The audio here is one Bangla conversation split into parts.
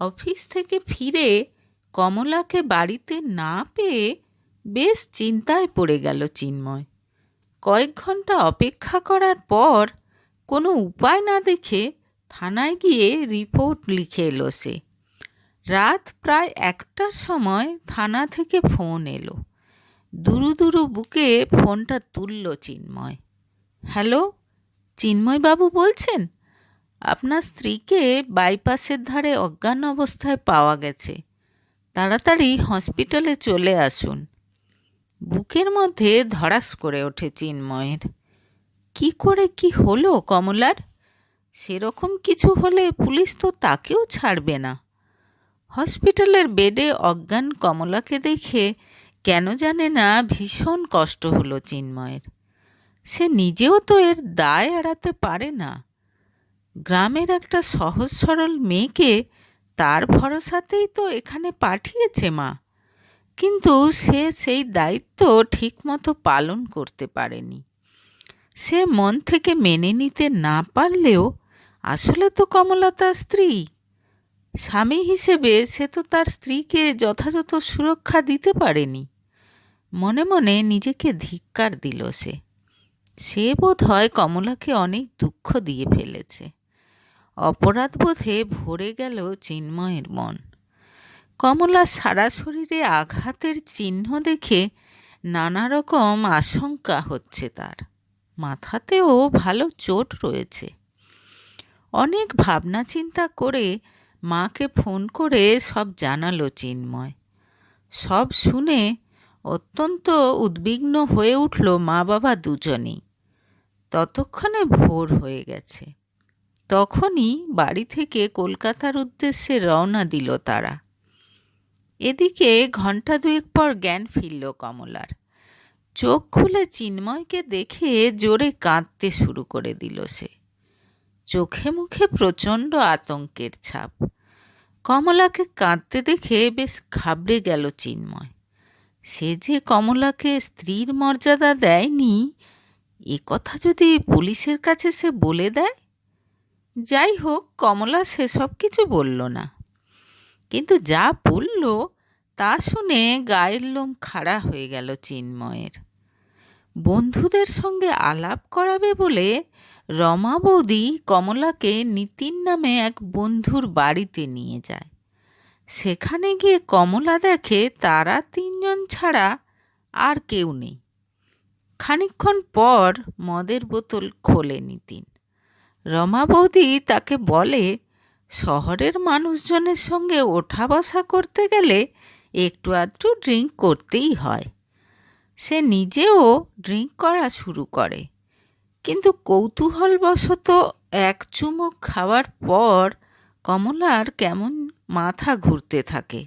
অফিস থেকে ফিরে কমলাকে বাড়িতে না পেয়ে বেশ চিন্তায় পড়ে গেল চিন্ময়। কয়েক ঘণ্টা অপেক্ষা করার পর কোনো উপায় না দেখে থানায় গিয়ে রিপোর্ট লিখে এলো সে। রাত প্রায় একটার সময় থানা থেকে ফোন এলো। দুরু দুরু বুকে ফোনটা তুলল চিন্ময়। হ্যালো, চিন্ময়বাবু বলছেন? আপনার স্ত্রীকে বাইপাসের ধারে অজ্ঞান অবস্থায় পাওয়া গেছে। তাড়াতাড়ি হসপিটালে চলে আসুন। বুকের মধ্যে ধড়াস করে ওঠে চিন্ময়ের। কি করে কি হলো কমলার? সেরকম কিছু হলে পুলিশ তো তাকেও ছাড়বে না। হসপিটালের বেডে অজ্ঞান কমলাকে দেখে কেন জানে না ভীষণ কষ্ট হলো চিন্ময়ের। সে নিজেও তো এর দায় এড়াতে পারে না। গ্রামের একটা সহজ সরল মেয়েকে তার ভরসাতেই তো এখানে পাঠিয়েছে মা। কিন্তু সে সেই দায়িত্ব ঠিকমতো পালন করতে পারেনি। সে মন থেকে মেনে নিতে না পারলেও আসলে তো কমলা তার স্ত্রী। স্বামী হিসেবে সে তো তার স্ত্রীকে যথাযথ সুরক্ষা দিতে পারেনি। মনে মনে নিজেকে ধিক্কার দিল সে। সে বোধ হয় কমলাকে অনেক দুঃখ দিয়ে ফেলেছে। অপরাধবোধে ভরে গেল চিন্ময়ের মন। কমলা সারা শরীরে আঘাতের চিহ্ন দেখে নানা রকম আশঙ্কা হচ্ছে তার। মাথাতেও ভালো চোট রয়েছে। অনেক ভাবনা চিন্তা করে মাকে ফোন করে সব জানালো চিন্ময়। সব শুনে অত্যন্ত উদ্বিগ্ন হয়ে উঠল মা বাবা দুজনেই। ততক্ষণে ভোর হয়ে গেছে। তখনই বাড়ি থেকে কলকাতার উদ্দেশ্যে রওনা দিল তারা। এদিকে ঘণ্টা দুয়েক পর জ্ঞান ফিরল কমলার। চোখ খুলে চিন্ময়কে দেখে জোরে কাঁদতে শুরু করে দিল সে। চোখে মুখে প্রচণ্ড আতঙ্কের ছাপ। কমলাকে কাঁদতে দেখে বেশ ঘাবড়ে গেল চিন্ময়। সে যে কমলাকে স্ত্রীর মর্যাদা দেয়নি, এ কথা যদি পুলিশের কাছে সে বলে দেয়? যাই হোক, কমলা সেসব কিছু বলল না। কিন্তু যা বলল তা শুনে গায়ের লোম খাড়া হয়ে গেল চিন্ময়ের। বন্ধুদের সঙ্গে আলাপ করাবে বলে রমা বৌদি কমলাকে নিতিন নামে এক বন্ধুর বাড়িতে নিয়ে যায়। সেখানে গিয়ে কমলা দেখে তারা তিনজন ছাড়া আর কেউ নেই। খানিক্ষণ পর মদের বোতল খোলে নিতিন। রমা বৌদি তাকে বলে, শহরের মানুষজনের সঙ্গে ওঠা বসা করতে গেলে একটু আধটু ড্রিঙ্ক করতেই হয়। সে নিজেও ড্রিঙ্ক করা শুরু করে। কিন্তু কৌতূহলবশত এক চুমুক খাওয়ার পর কমলার কেমন মাথা ঘুরতে থাকে।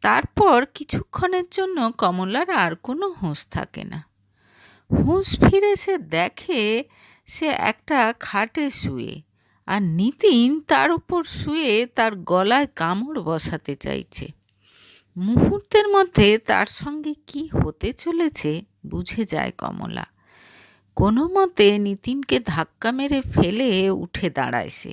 তারপর কিছুক্ষণের জন্য কমলার আর কোনো হুঁশ থাকে না। হুঁশ ফিরে সে দেখে সে একটা খাটে শুয়ে আর নিতিন তার উপর শুয়ে তার গলায় কামড় বসাতে চাইছে। মুহূর্তের মধ্যে তার সঙ্গে কি হতে চলেছে বুঝে যায় কমলা। কোনো মতে নিতিনকে ধাক্কা মেরে ফেলে উঠে দাঁড়ায় সে।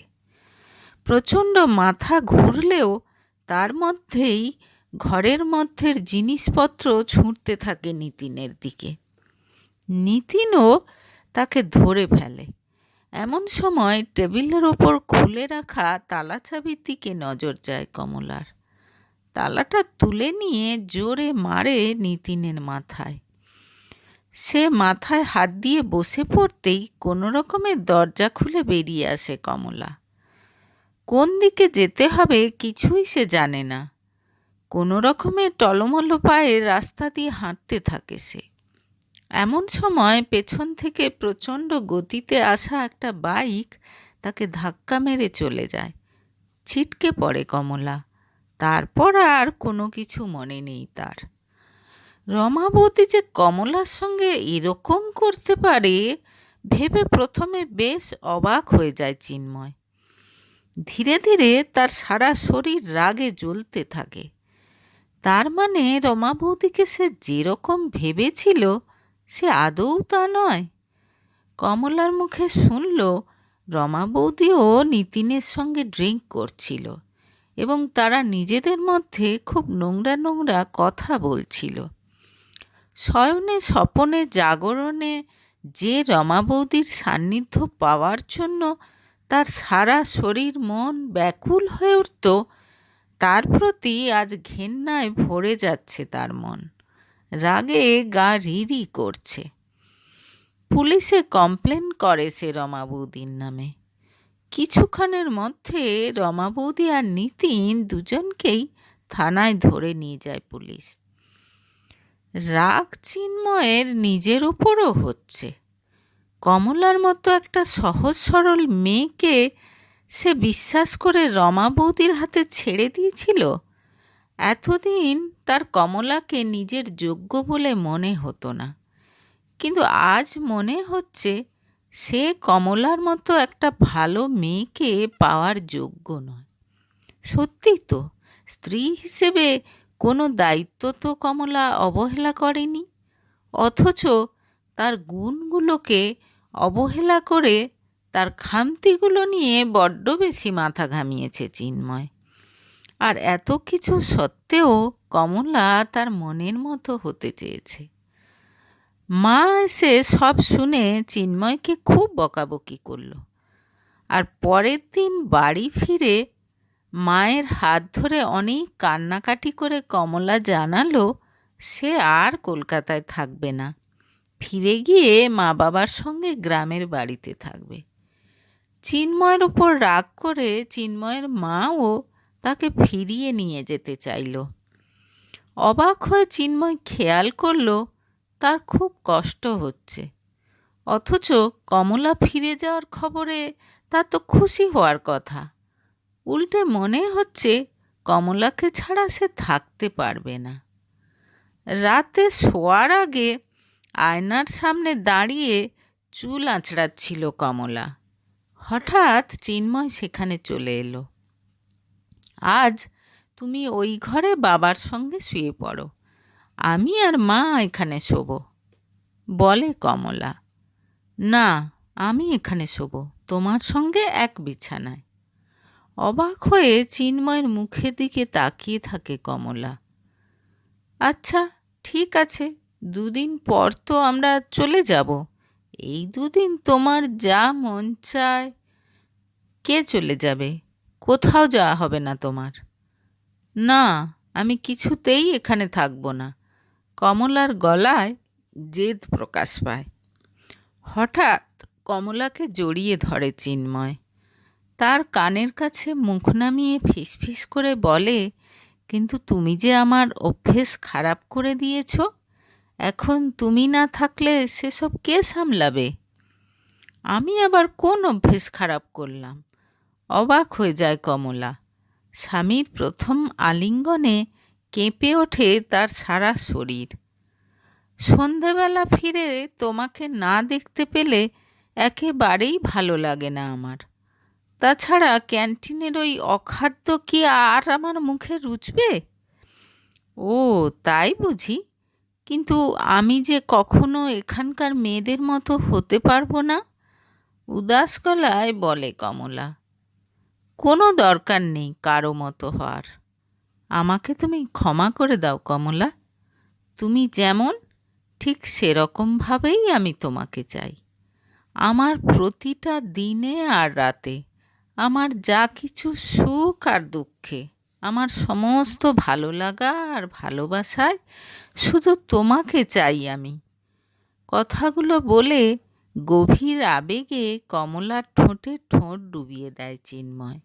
প্রচণ্ড মাথা ঘুরলেও তার মধ্যেই ঘরের মধ্যের জিনিসপত্র ছুঁড়তে থাকে নিতিনের দিকে। নিতিনও তাকে ধরে ফেলে। এমন সময় টেবিলের ওপর খুলে রাখা তালা চাবির দিকে নজর যায় কমলার। তালাটা তুলে নিয়ে জোরে মারে নিতিনের মাথায়। সে মাথায় হাত দিয়ে বসে পড়তেই কোনো রকমের দরজা খুলে বেরিয়ে আসে কমলা। কোন দিকে যেতে হবে কিছুই সে জানে না। কোনো রকমের টলমল পায়ে রাস্তা দিয়ে হাঁটতে থাকে সে। এমন সময় পেছন থেকে প্রচণ্ড গতিতে আসা একটা বাইক তাকে ধাক্কা মেরে চলে যায়। ছিটকে পড়ে কমলা। তারপর আর কোনো কিছু মনে নেই তার। রমাবতী যে কমলার সঙ্গে এরকম করতে পারে, ভেবে প্রথমে বেশ অবাক হয়ে যায় চিন্ময়। ধীরে ধীরে তার সারা শরীর রাগে জ্বলতে থাকে। তার মানে রমাবতীকে সে যেরকম ভেবেছিল সে আদৌ তা নয়। কমলার মুখে শুনল, রমা বৌদিও নিতিনের সঙ্গে ড্রিঙ্ক করছিল এবং তারা নিজেদের মধ্যে খুব নোংরা নোংরা কথা বলছিল। শয়নে স্বপনে জাগরণে যে রমা বৌদির সান্নিধ্য পাওয়ার জন্য তার সারা শরীর মন ব্যাকুল হয়ে উঠত, তার প্রতি আজ ঘেন্নায় ভরে যাচ্ছে তার মন। রাগে গা রিরি করছে। পুলিশে কমপ্লেন করে সে রমা বৌদির নামে। কিছুক্ষণের মধ্যে রমা বৌদি আর নিতিন দুজনকেই থানায় ধরে নিয়ে যায় পুলিশ। রাগ চিন্ময়ের নিজের উপরও হচ্ছে। কমলার মতো একটা সহজ সরল মেয়েকে সে বিশ্বাস করে রমা বৌদির হাতে ছেড়ে দিয়েছিল? এতদিন তার কমলাকে নিজের যোগ্য বলে মনে হতো না। কিন্তু আজ মনে হচ্ছে সে কমলার মতো একটা ভালো মেয়েকে পাওয়ার যোগ্য নয়। সত্যি তো, স্ত্রী হিসেবে কোনো দায়িত্ব তো কমলা অবহেলা করেনি, অথচ তার গুণগুলোকে অবহেলা করে তার খামতিগুলো নিয়ে বড্ড বেশি মাথা ঘামিয়েছে চিন্ময়। আর এত কিছু সত্ত্বেও কমলা তার মনের মতো হতে চেয়েছে। মা এসে সব শুনে চিন্ময়কে খুব বকাবকি করল। আর পরের দিন বাড়ি ফিরে মায়ের হাত ধরে অনেক কান্নাকাটি করে কমলা জানালো, সে আর কলকাতায় থাকবে না। ফিরে গিয়ে মা বাবার সঙ্গে গ্রামের বাড়িতে থাকবে। চিন্ময়ের উপর রাগ করে চিন্ময়ের মাও তাকে ফিরিয়ে নিয়ে যেতে চাইল। অবাক হয়ে চিন্ময় খেয়াল করল, তার খুব কষ্ট হচ্ছে। অথচ কমলা ফিরে যাওয়ার খবরে তার তো খুশি হওয়ার কথা। উল্টে মনে হচ্ছে কমলাকে ছাড়া সে থাকতে পারবে না। রাতে শোয়ার আগে আয়নার সামনে দাঁড়িয়ে চুল আঁচড়াচ্ছিল কমলা। হঠাৎ চিন্ময় সেখানে চলে এলো। আজ তুমি ওই ঘরে বাবার সঙ্গে শুয়ে পড়ো। আমি আর মা এখানে শোব। বলে কমলা। না, আমি এখানে শোব। তোমার সঙ্গে এক বিছানায়। অবাক হয়ে চিন্ময়ের মুখের দিকে তাকিয়ে থাকে কমলা। আচ্ছা ঠিক আছে, দুদিন পর তো আমরা চলে যাব। এই দুদিন তোমার যা মন চায়, কে চলে যাবে? কোথাও যাওয়া হবে না তোমার। না, আমি কিছুতেই এখানে থাকব না। কমলার গলায় জেদ প্রকাশ পায়। হঠাৎ কমলাকে জড়িয়ে ধরে চিন্ময়। তার কানের কাছে মুখ নামিয়ে ফিসফিস করে বলে, কিন্তু তুমি যে আমার অভ্যেস খারাপ করে দিয়েছ, এখন তুমি না থাকলে সেসব কে সামলাবে? আমি আবার কোন অভ্যেস খারাপ করলাম? অবাক হয়ে যায় কমলা। স্বামীর প্রথম আলিঙ্গনে কেঁপে ওঠে তার সারা শরীর। সন্ধেবেলা ফিরে তোমাকে না দেখতে পেলে একেবারেই ভালো লাগে না আমার। তাছাড়া ক্যান্টিনের ওই অখাদ্য কি আর আমার মুখে রুচবে? ও, তাই বুঝি। কিন্তু আমি যে কখনো এখানকার মেয়েদের মতো হতে পারব না? উদাস গলায় বলে কমলা। কোনো দরকার নেই কারও মতো হওয়ার। আমাকে তুমি ক্ষমা করে দাও কমলা। তুমি যেমন, ঠিক সেরকমভাবেই আমি তোমাকে চাই। আমার প্রতিটা দিনে আর রাতে আমার যা কিছু সুখ আর দুঃখে, আমার সমস্ত ভালো লাগা আর ভালোবাসায় শুধু তোমাকে চাই আমি। কথাগুলো বলে গভীর আবেগে কমলার ঠোঁটে ঠোঁট ডুবিয়ে দেয় চিন্ময়।